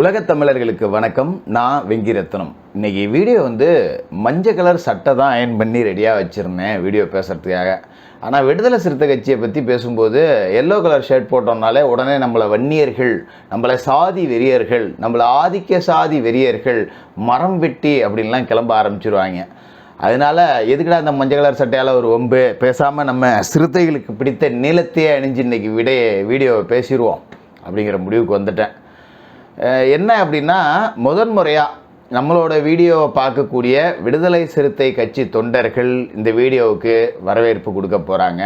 உலகத் தமிழர்களுக்கு வணக்கம். நான் வெங்கிரத்னம். இன்றைக்கி வீடியோ வந்து மஞ்சள் கலர் சட்டை தான் அயன் பண்ணி ரெடியாக வச்சுருந்தேன் வீடியோ பேசுகிறதுக்காக ஆனால் விடுதலை சிறுத்தை கட்சியை பற்றி பேசும்போது எல்லோ கலர் ஷர்ட் போட்டோம்னாலே உடனே நம்மளை வன்னியர்கள் நம்மளை சாதி வெறியர்கள் நம்மளை ஆதிக்க சாதி வெறியர்கள் மரம் வெட்டி அப்படின்லாம் கிளம்ப ஆரம்பிச்சிருவாங்க. அதனால எதுக்குடா அந்த மஞ்சள் கலர் சட்டையால் ஒரு ஒம்பு பேசாமல் நம்ம சிறுத்தைகளுக்கு பிடித்த நீளத்தையே அணிஞ்சு இன்றைக்கி விடைய வீடியோவை பேசிடுவோம் அப்படிங்கிற முடிவுக்கு வந்துட்டேன். என்ன அப்படின்னா முதன் முறையாக நம்மளோட வீடியோவை பார்க்கக்கூடிய விடுதலை சிறுத்தை கட்சி தொண்டர்கள் இந்த வீடியோவுக்கு வரவேற்பு கொடுக்க போகிறாங்க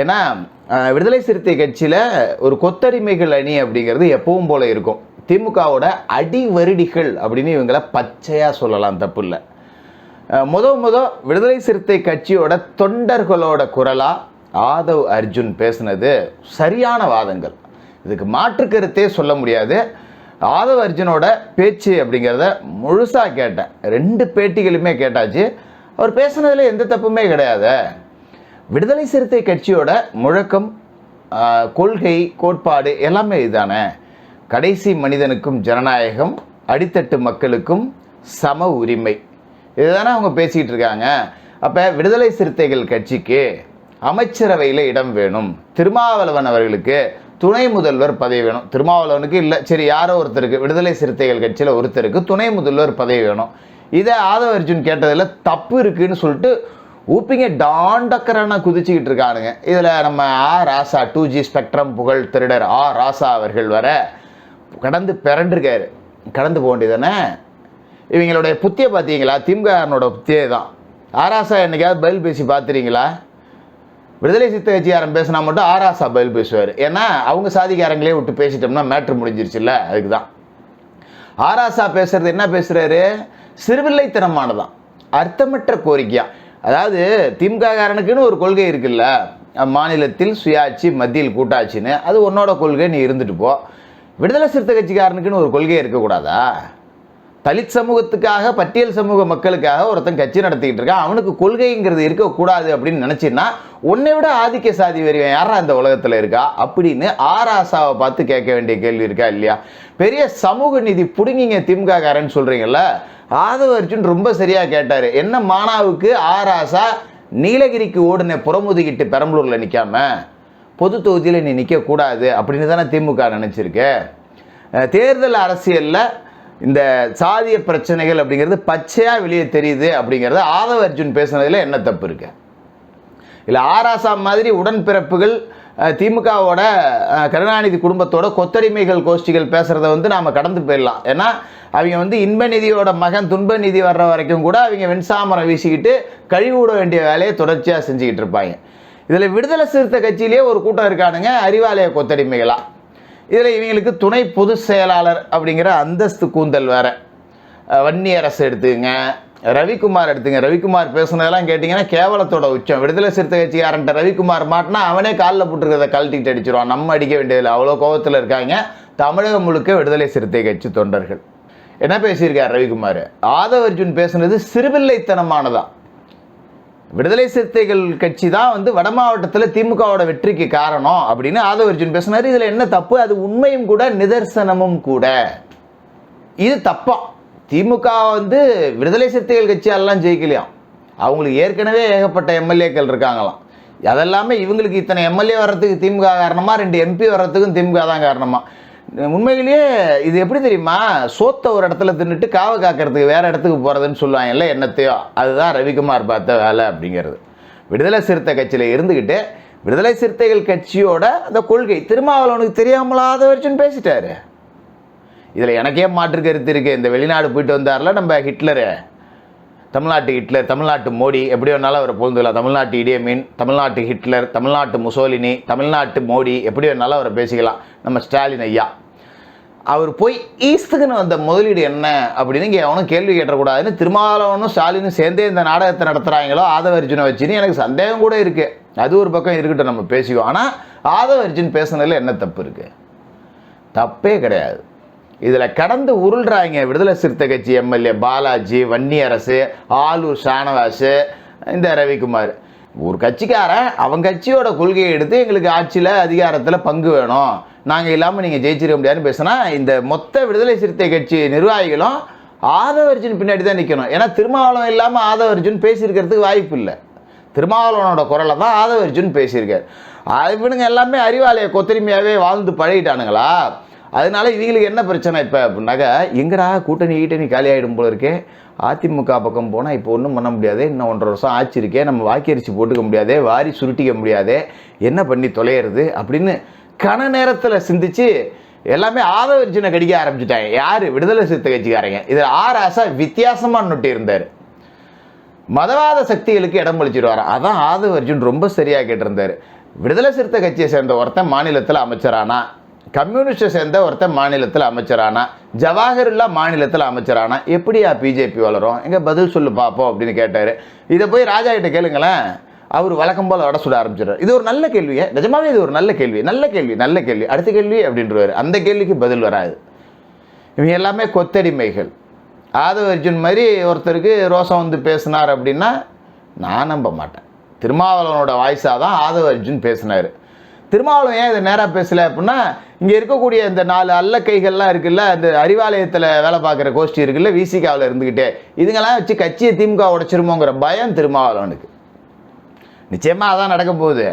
ஏன்னா விடுதலை சிறுத்தை கட்சியில் ஒரு கொத்தடிமைகள் அணி அப்படிங்கிறது எப்பவும் போல் இருக்கும். திமுகவோட அடி வருடிகள் அப்படின்னு இவங்களை பச்சையாக சொல்லலாம் தப்பு இல்லை. முத முத விடுதலை சிறுத்தை கட்சியோட தொண்டர்களோட குரலாக ஆதவ் அர்ஜுன் பேசுனது சரியான வாதங்கள். இதுக்கு மாற்று கருத்தே சொல்ல முடியாது. ஆதவ அர்ஜுனோட பேச்சு அப்படிங்கிறத முழுசாக கேட்டேன். ரெண்டு பேட்டிகளுமே கேட்டாச்சு. அவர் பேசுனதில் எந்த தப்புமே கிடையாது. விடுதலை சிறுத்தை கட்சியோட முழக்கம் கொள்கை கோட்பாடு எல்லாமே இதுதானே. கடைசி மனிதனுக்கும் ஜனநாயகம் அடித்தட்டு மக்களுக்கும் சம உரிமை. இதுதானே அவங்க பேசிகிட்டு இருக்காங்க. அப்போ விடுதலை சிறுத்தைகள் கட்சிக்கு அமைச்சரவையில் இடம் வேணும். திருமாவளவன் அவர்களுக்கு துணை முதல்வர் பதவி வேணும். திருமாவளவனுக்கு இல்லை. சரி யாரோ ஒருத்தருக்கு விடுதலை சிறுத்தைகள் கட்சியில் ஒருத்தருக்கு துணை முதல்வர் பதவி வேணும். இதை ஆதவ அர்ஜுன் கேட்டதில் தப்பு இருக்குன்னு சொல்லிட்டு ஊப்பிங்க டாண்டக்கரான குதிச்சுக்கிட்டு இருக்கானுங்க. இதில் நம்ம ஆ ராசா டூ ஜி ஸ்பெக்ட்ரம் புகழ் திருடர் ஆ ராசா அவர்கள் வர கடந்து பிறண்டிருக்காரு. கடந்து போக வேண்டியதானே இவங்களுடைய புத்தியை பார்த்தீங்களா? திமுகனோட புத்தியே தான் ஆராசா என்னைக்காவது பதில் பேசி பார்த்துறீங்களா? விடுதலை சித்த கட்சிக்காரன் பேசினா மட்டும் ஆராசா பதில் பேசுவார். ஏன்னா அவங்க சாதிக்காரங்களே விட்டு பேசிட்டோம்னா மேட்ரு முடிஞ்சிருச்சுல்ல அதுக்கு தான் ஆராசா பேசுறது என்ன பேசுறாரு? சிறுவில்லைத்தனமானதான். அர்த்தமற்ற கோரிக்கையா. அதாவது திமுககாரனுக்குன்னு ஒரு கொள்கை இருக்குல்ல மாநிலத்தில் சுயாட்சி மத்தியில் கூட்டாட்சின்னு அது உன்னோட கொள்கை நீ இருந்துட்டு போ. விடுதலை சிறுத்தை கட்சிக்காரனுக்குன்னு ஒரு கொள்கை இருக்கக்கூடாதா? தலித் சமூகத்துக்காக பட்டியல் சமூக மக்களுக்காக ஒருத்தன் கட்சி நடத்திக்கிட்டு இருக்கான். அவனுக்கு கொள்கைங்கிறது இருக்கக்கூடாது அப்படின்னு நினச்சின்னா உன்னை விட ஆதிக்க சாதி வருவேன் யாரா இந்த உலகத்தில் இருக்கா அப்படின்னு ஆராசாவை பார்த்து கேட்க வேண்டிய கேள்வி இருக்கா இல்லையா? பெரிய சமூக நிதி பிடுங்கிங்க திமுககாரன்னு சொல்கிறீங்கள ஆதவ அர்ஜுன் ரொம்ப சரியாக கேட்டார். என்ன மானாவுக்கு ஆராசா நீலகிரிக்கு ஓடின புறமுதுகிட்டு பெரம்பலூரில் நிற்காம பொது தொகுதியில் நீ நிற்கக்கூடாது அப்படின்னு தானே திமுக நினச்சிருக்கு. தேர்தல் அரசியலில் இந்த சாதிய பிரச்சனைகள் அப்படிங்கிறது பச்சையாக வெளியே தெரியுது அப்படிங்கிறத ஆதவ அர்ஜுன் பேசுனதில் என்ன தப்பு இருக்கு? இல்லை ஆராசா மாதிரி உடன்பிறப்புகள் திமுகவோட கருணாநிதி குடும்பத்தோட கொத்தடிமைகள் கோஷ்டிகள் பேசுகிறத வந்து நாம் கடந்து போயிடலாம். ஏன்னா அவங்க வந்து இன்ப நிதியோட மகன் துன்ப நிதி வர்ற வரைக்கும் கூட அவங்க வெண்சாமரம் வீசிக்கிட்டு கழிவு விட வேண்டிய வேலையை தொடர்ச்சியாக செஞ்சுக்கிட்டு இருப்பாங்க. இதில் விடுதலை சிறுத்தை கட்சியிலேயே ஒரு கூட்டம் இருக்கானுங்க அறிவாலய கொத்தடிமைகளாக இதில் இவங்களுக்கு துணை பொதுச் செயலாளர் அப்படிங்கிற அந்தஸ்து கூந்தல் வேற. வன்னியரசு வன்னி அரசு எடுத்துங்க ரவிக்குமார் எடுத்துங்க. ரவிக்குமார் பேசுனதெல்லாம் கேட்டிங்கன்னா கேவலத்தோட உச்சம். விடுதலை சிறுத்தை கட்சிக்காரன்ட்ட ரவிக்குமார் மாட்டினா அவனே காலில் போட்டுருக்கிறத கழட்டிட்டு அடிச்சிருவான். நம்ம அடிக்க வேண்டியதில்லை. அவ்வளோ கோபத்தில் இருக்காங்க. தமிழகம் முழுக்க விடுதலை சிறுத்தை கட்சி தொண்டர்கள். என்ன பேசியிருக்கார் ரவிக்குமார்? ஆதவர்ஜுன் பேசுனது சிறுபிள்ளைத்தனமானதான் விடுதலை சிறுத்தைகள் கட்சி தான் வந்து வட மாவட்டத்தில் திமுகவோட வெற்றிக்கு காரணம் அப்படின்னு ஆதவ அர்ஜுன் பேசினார். இதில் என்ன தப்பு? அது உண்மையும் கூட நிதர்சனமும் கூட. இது தப்பா? திமுக வந்து விடுதலை சிறுத்தைகள் கட்சியாலலாம் ஜெயிக்கலையாம். அவங்களுக்கு ஏற்கனவே ஏகப்பட்ட எம்எல்ஏக்கள் இருக்காங்களாம். அதெல்லாமே இவங்களுக்கு இத்தனை எம்எல்ஏ வர்றதுக்கு திமுக காரணமாக ரெண்டு எம்பி வர்றதுக்கும் திமுக தான் காரணமாக உண்மையிலேயே இது எப்படி தெரியுமா? சோத்தை ஒரு இடத்துல தின்னுட்டு காவை காக்கிறதுக்கு வேற இடத்துக்கு போகிறதுன்னு சொல்லுவாங்கல்ல என்னத்தையோ? அதுதான் ரவிக்குமார் பார்த்த வேலை அப்படிங்கிறது. விடுதலை சிறுத்தை கட்சியில் இருந்துக்கிட்டு விடுதலை சிறுத்தைகள் கட்சியோட அந்த கொள்கை திருமாவளவனுக்கு தெரியாமலாத வரைச்சும் பேசிட்டாரு. இதில் எனக்கே மாற்று கருத்து இருக்குது இந்த வெளிநாடு போயிட்டு வந்தார்ல நம்ம ஹிட்லரு. தமிழ்நாட்டு ஹிட்லர் தமிழ்நாட்டு மோடி எப்படி வேணாலும் அவரை பொழுதுலாம் தமிழ்நாட்டு இடியமீன் தமிழ்நாட்டு ஹிட்லர் தமிழ்நாட்டு முசோலினி தமிழ்நாட்டு மோடி எப்படி வேணாலும் அவரை பேசிக்கலாம். நம்ம ஸ்டாலின் ஐயா. அவர் போய் ஈஸ்துக்குன்னு வந்த முதலீடு என்ன அப்படின்னு இங்கே அவனும் கேள்வி கேட்டக்கூடாதுன்னு திருமாவளவனும் ஸ்டாலினும் சேர்ந்தே இந்த நாடகத்தை நடத்துகிறாங்களோ ஆதவர்ஜுனை வச்சுன்னு எனக்கு சந்தேகம் கூட இருக்குது அது ஒரு பக்கம் இருக்கட்டும் நம்ம பேசிக்குவோம். ஆனால் ஆதவர்ஜுன் பேசுனதில் என்ன தப்பு இருக்குது தப்பே கிடையாது. இதில் கடந்து உருள்றாங்க விடுதலை சிறுத்தை கட்சி எம்எல்ஏ பாலாஜி வன்னியரசு ஆலூர் ஷானவாஸ் இந்த ரவிக்குமார். ஒரு கட்சிக்காரன் அவன் கட்சியோட கொள்கையை எடுத்து எங்களுக்கு ஆட்சியில் அதிகாரத்தில் பங்கு வேணும். நாங்கள் இல்லாமல் நீங்கள் ஜெயிச்சிட முடியாதுன்னு பேசினா இந்த மொத்த விடுதலை சிறுத்தை கட்சி நிர்வாகிகளும் ஆதவர்ஜுன் பின்னாடி தான் நிற்கணும் ஏன்னா திருமாவளவன் இல்லாமல் ஆதவர்ஜுன் பேசியிருக்கிறதுக்கு வாய்ப்பு இல்லை. திருமாவளவனோட குரலை தான் ஆதவர்ஜுன் பேசியிருக்காரு. அது இவனுங்க எல்லாமே அறிவாலய கொத்தரிமையாகவே வாழ்ந்து பழகிட்டானுங்களா? அதனால இவங்களுக்கு என்ன பிரச்சனை இப்போ? அப்படின்னாக்கா எங்கடா கூட்டணி கீட்டணி காலி ஆகிடும் போல இருக்கே. அதிமுக பக்கம் போனால் இப்போ ஒன்றும் பண்ண முடியாது இன்னும் ஒன்றரை வருஷம் ஆட்சி இருக்கே நம்ம வாக்கரிசி போட்டுக்க முடியாதே வாரி சுருட்டிக்க முடியாதே என்ன பண்ணி தொலையிறது அப்படின்னு கன நேரத்தில் சிந்திச்சு எல்லாமே ஆதவர்ஜுனை கடிக்க ஆரம்பிச்சிட்டாங்க. யார்? விடுதலை சிறுத்தை கட்சிக்காரங்க. இதில் ஆர் ஆசா வித்தியாசமாக நொட்டி இருந்தார் மதவாத சக்திகளுக்கு இடம் அளிச்சிடுவாராம் அதான் ஆதவர்ஜுன் ரொம்ப சரியாக கேட்டிருந்தார். விடுதலை சிறுத்தை கட்சியை சேர்ந்த ஒருத்தன் மாநிலத்தில் அமைச்சரானா? கம்யூனிஸ்டை சேர்ந்த ஒருத்தன் மாநிலத்தில் அமைச்சரானா ஜவாஹருல்லா மாநிலத்தில் அமைச்சரானா எப்படியா பிஜேபி வளரும்? எங்கே பதில் சொல்லு பார்ப்போம் அப்படின்னு கேட்டார். இதை போய் ராஜா கிட்ட கேளுங்களேன். அவர் வழக்கம் போல் வட சுட ஆரம்பிச்சிடுறாரு. இது ஒரு நல்ல கேள்வியே. நிஜமாவே இது ஒரு நல்ல கேள்வி. நல்ல கேள்வி நல்ல கேள்வி. அடுத்த கேள்வி அப்படின்றவாரு. அந்த கேள்விக்கு பதில் வராது. இவங்க எல்லாமே கொத்தடிமைகள். ஆதவ அர்ஜுன் மாதிரி ஒருத்தருக்கு ரோசம் வந்து பேசினார் அப்படின்னா நான் நம்ப மாட்டேன். திருமாவளவனோட வாய்ஸாக தான் ஆதவ அர்ஜுன் பேசினார். திருமாவளவன் ஏன் இதை நேராக பேசலை அப்படின்னா இங்கே இருக்கக்கூடிய இந்த நாலு அல்ல கைகள்லாம் இருக்குல்ல இந்த அறிவாலயத்தில் வேலை பார்க்குற கோஷ்டி இருக்குல்ல விசிகாவில் இருந்துக்கிட்டே இதுங்கெல்லாம் வச்சு கட்சியை திமுக உடைச்சிருமோங்கிற பயம் திருமாவளவனுக்கு. நிச்சயமாக அதான் நடக்க போகுது.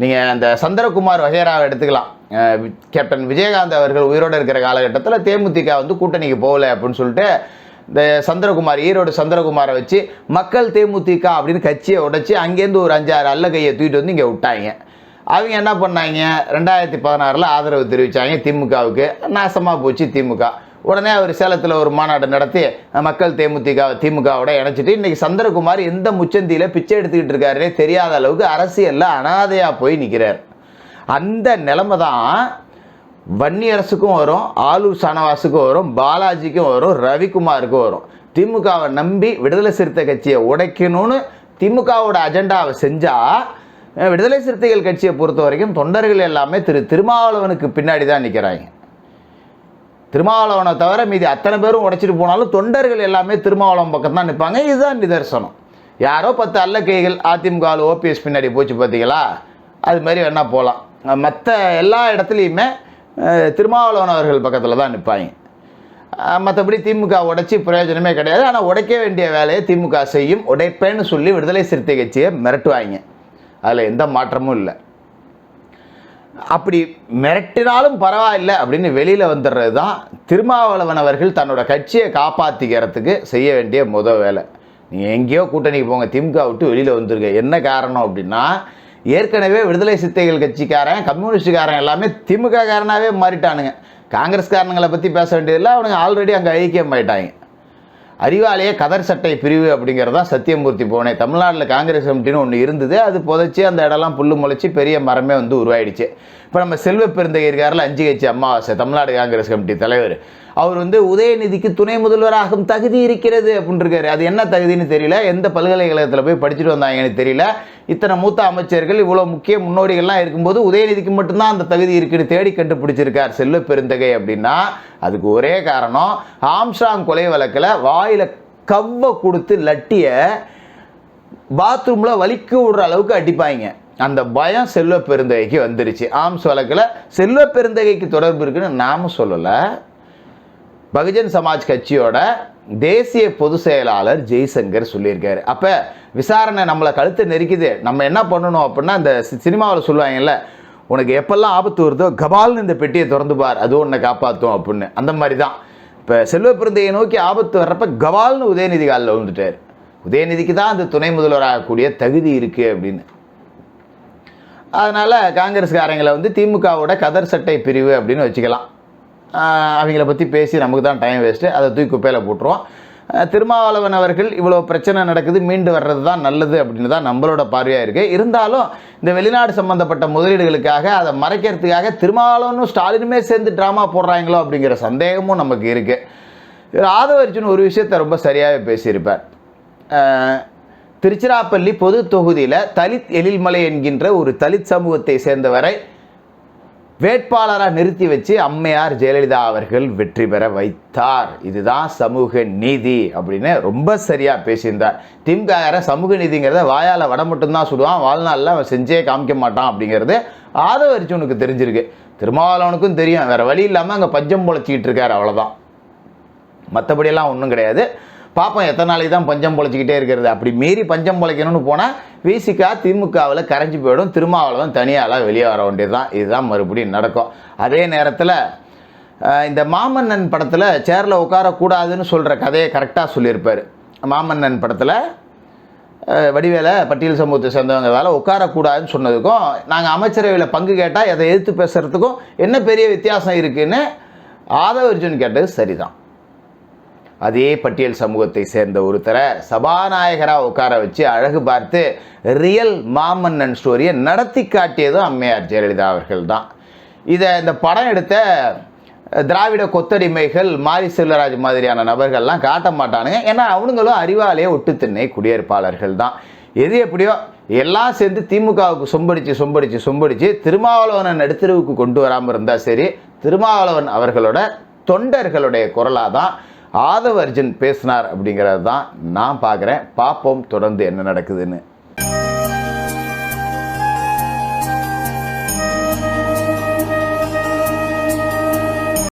நீங்கள் அந்த சந்திரகுமார் வகைராவை எடுத்துக்கலாம். கேப்டன் விஜயகாந்த் அவர்கள் உயிரோடு இருக்கிற காலகட்டத்தில் தேமுதிக வந்து கூட்டணிக்கு போகல அப்படின்னு சொல்லிட்டு இந்த சந்திரகுமார் ஈரோடு சந்திரகுமாரை வச்சு மக்கள் தேமுதிக அப்படின்னு கட்சியை உடைச்சி அங்கேருந்து ஒரு அஞ்சாறு அல்ல கையை தூக்கிட்டு வந்து இங்கே விட்டாங்க. அவங்க என்ன பண்ணாங்க? ரெண்டாயிரத்தி பதினாறில் ஆதரவு தெரிவித்தாங்க திமுகவுக்கு. நாசமாக போச்சு திமுக. உடனே அவர் சேலத்தில் ஒரு மாநாடு நடத்தி மக்கள் தேமுதிக திமுகவோட இணைச்சிட்டு இன்னைக்கு சந்திரகுமார் எந்த முச்சந்தியில் பிச்சை எடுத்துக்கிட்டு இருக்காருனே தெரியாத அளவுக்கு அரசியலில் அனாதையாக போய் நிற்கிறார் அந்த நிலைமை தான் வன்னியரசுக்கும் வரும் ஆலூர் சனவாசுக்கும் வரும் பாலாஜிக்கும் வரும் ரவிக்குமாருக்கும் வரும். திமுகவை நம்பி விடுதலை சிறுத்தை கட்சியை உடைக்கணும்னு திமுகவோட அஜெண்டாவை செஞ்சால் விடுதலை சிறுத்தைகள் கட்சியை பொறுத்த வரைக்கும் தொண்டர்கள் எல்லாமே திரு திருமாவளவனுக்கு பின்னாடி தான் நிற்கிறாங்க திருமாவளவனை தவிர மீதி அத்தனை பேரும் உடைச்சிட்டு போனாலும் தொண்டர்கள் எல்லாமே திருமாவளவன் பக்கம் தான் நிற்பாங்க. இதுதான் நிதர்சனம். யாரோ பத்து அல்ல கைகள் அதிமுக ஓபிஎஸ் பின்னாடி போச்சு பார்த்தீங்களா? அது மாதிரி வேணா போகலாம் மற்ற எல்லா இடத்துலையுமே திருமாவளவன் அவர்கள் பக்கத்தில் தான் நிற்பாங்க. மற்றபடி திமுக உடைச்சி பிரயோஜனமே கிடையாது. ஆனால் உடைக்க வேண்டிய வேலையை திமுக செய்யும் உடைப்பேன்னு சொல்லி விடுதலை சிறுத்தை கட்சியை மிரட்டுவாங்க. அதில் எந்த மாற்றமும் இல்லை. அப்படி மிரட்டினாலும் பரவாயில்லை அப்படின்னு வெளியில் வந்துடுறது தான் திருமாவளவன் அவர்கள் தன்னோட கட்சியை காப்பாற்றிக்கிறதுக்கு செய்ய வேண்டிய முத வேலை. நீங்கள் எங்கேயோ கூட்டணிக்கு போங்க திமுக விட்டு வெளியில் வந்துருங்க. என்ன காரணம் அப்படின்னா ஏற்கனவே விடுதலை சித்தைகள் கட்சிக்காரன் கம்யூனிஸ்டுக்காரன் எல்லாமே திமுக காரனாகவே மாறிட்டானுங்க. காங்கிரஸ்காரனுங்களை பற்றி பேச வேண்டியதில்லை அவனுங்க ஆல்ரெடி அங்கே ஐக்கியம் ஆயிட்டாங்க அறிவாலய கதர் சட்டை பிரிவு அப்படிங்கிறது தான் சத்தியமூர்த்தி போனேன். தமிழ்நாட்டில் காங்கிரஸ் கமிட்டின்னு ஒன்று இருந்தது. அது புதைச்சி அந்த இடம்லாம் புல்லு முளைச்சி பெரிய மரமே வந்து உருவாயிடுச்சு. இப்போ நம்ம செல்வ பெருந்தகை இருக்காரில் அஞ்சு கட்சி அமாவாசை தமிழ்நாடு காங்கிரஸ் கமிட்டி தலைவர். அவர் வந்து உதயநிதிக்கு துணை முதல்வராகும் தகுதி இருக்கிறது அப்படின்னு இருக்காரு அது என்ன தகுதின்னு தெரியல. எந்த பல்கலைக்கழகத்தில் போய் படிச்சுட்டு வந்தாங்கன்னு தெரியல. இத்தனை மூத்த அமைச்சர்கள் இவ்வளோ முக்கிய முன்னோடிகள்லாம் இருக்கும்போது உதயநிதிக்கு மட்டும்தான் அந்த தகுதி இருக்குன்னு தேடி கண்டுபிடிச்சிருக்கார் செல்வ பெருந்தகை அப்படின்னா அதுக்கு ஒரே காரணம் ஆம்ஸ்டாங் கொலை வழக்கில் வாயில் கவ்வ கொடுத்து லட்டிய பாத்ரூமில் வலிக்க விடுற அளவுக்கு அடிப்பாங்க. அந்த பயம் செல்வ பெருந்தகைக்கு வந்துருச்சு. ஆம்ஸ் வழக்கில் செல்வ பெருந்தகைக்கு தொடர்பு இருக்குன்னு நாம சொல்லலை. பகுஜன் சமாஜ் கட்சியோட தேசிய பொதுச் செயலாளர் ஜெய்சங்கர் சொல்லியிருக்காரு. அப்போ விசாரணை நம்மளை கழுத்தை நெரிக்குது. நம்ம என்ன பண்ணணும் அப்படின்னா அந்த சினிமாவில் சொல்லுவாங்கல்ல உனக்கு எப்பெல்லாம் ஆபத்து வருதோ கபால்னு இந்த பெட்டியை திறந்து பார். அது உன்னை காப்பாற்றும் அப்படின்னு. அந்த மாதிரி தான் இப்போ செல்வ பிறந்தையை நோக்கி ஆபத்து வர்றப்ப கபால்னு உதயநிதி காலில் விழுந்துட்டார். உதயநிதிக்கு தான் அந்த துணை முதல்வராகக்கூடிய தகுதி இருக்குது அப்படின்னு. அதனால் காங்கிரஸ்காரங்களை வந்து திமுகவோட கதர் சட்டை பிரிவு அப்படின்னு வச்சுக்கலாம். அவங்கள பற்றி பேசி நமக்கு தான் டைம் வேஸ்ட்டு அதை தூக்கி குப்பையில் போட்டுருவோம். திருமாவளவன் அவர்கள் இவ்வளோ பிரச்சனை நடக்குது மீண்டு வர்றது தான் நல்லது அப்படின்னு தான் நம்மளோட பார்வையாக இருக்குது இருந்தாலும் இந்த வெளிநாடு சம்மந்தப்பட்ட முதலீடுகளுக்காக அதை மறைக்கிறதுக்காக திருமாவளவனும் ஸ்டாலினுமே சேர்ந்து ட்ராமா போடுறாங்களோ அப்படிங்கிற சந்தேகமும் நமக்கு இருக்குது ஆதவர்ஜுன் ஒரு விஷயத்த ரொம்ப சரியாகவே பேசியிருப்பார். திருச்சிராப்பள்ளி பொது தொகுதியில் தலித் எழில்மலை என்கின்ற ஒரு தலித் சமூகத்தை சேர்ந்தவரை வேட்பாளராக நிறுத்தி வச்சு அம்மையார் ஜெயலலிதா அவர்கள் வெற்றி பெற வைத்தார். இதுதான் சமூக நீதி அப்படின்னு ரொம்ப சரியாக பேசியிருந்தார். திமுக சமூக நீதிங்கிறத வாயால் வட மட்டும்தான் சுடுவான் வாழ்நாளில் அவன் செஞ்சே காமிக்க மாட்டான் அப்படிங்கிறது ஆதவ உனக்கு தெரிஞ்சிருக்கு. திருமாவளவனுக்கும் தெரியும் வேறு வழி இல்லாமல் அங்கே பஞ்சம் முளைச்சிக்கிட்டு இருக்கார் அவ்வளோதான் மற்றபடியெல்லாம் ஒன்றும் கிடையாது. பாப்போம் எத்தனை நாளைக்கு தான் பஞ்சம் பொழைச்சிக்கிட்டே இருக்கிறது? அப்படி மீறி பஞ்சம் பொழைக்கணும்னு போனால் விசிகா திமுகவில் கரைஞ்சி போயிடும் திருமாவளவன் தனியாலாம் வெளியே வர வேண்டியது தான் இதுதான் மறுபடியும் நடக்கும். அதே நேரத்தில் இந்த மாமன்னன் படத்தில் சேரில் உட்காரக்கூடாதுன்னு சொல்கிற கதையை கரெக்டாக சொல்லியிருப்பார். மாமன்னன் படத்தில் வடிவேல வடிவேலை பட்டியல் சமூகத்தை சேர்ந்தவங்களால உட்காரக்கூடாதுன்னு சொன்னதுக்கும் நாங்கள் அமைச்சரவையில் பங்கு கேட்டால் அதை எதிர்த்து பேசுகிறதுக்கும் என்ன பெரிய வித்தியாசம் இருக்குன்னு ஆதவர்ஜுன் கேட்டது சரிதான். அதே பட்டியல் சமூகத்தை சேர்ந்த ஒருத்தரை சபாநாயகராக உட்கார வச்சு அழகு பார்த்து ரியல் மாமன்னன் ஸ்டோரியை நடத்தி காட்டியதும் அம்மையார் ஜெயலலிதா அவர்கள் தான் இதை இந்த படம் எடுத்த திராவிட கொத்தடிமைகள் மாரி செல்வராஜ் மாதிரியான நபர்கள்லாம் காட்ட மாட்டானுங்க. ஏன்னா அவனுங்களும் அறிவாலே ஒட்டு திண்ணை குடியேற்பாளர்கள் தான் எது எப்படியோ எல்லாம் சேர்ந்து திமுகவுக்கு சொம்படிச்சு சொம்படிச்சு சொம்படிச்சு திருமாவளவனை நடுத்தருவுக்கு கொண்டு வராமல் இருந்தால் சரி திருமாவளவன் அவர்களோட தொண்டர்களுடைய குரலாக தான் ஆதவ அர்ஜுன் பேசினார் அப்படிங்கிறது தான் நான் பார்க்குறேன். பார்ப்போம் தொடர்ந்து என்ன நடக்குதுன்னு.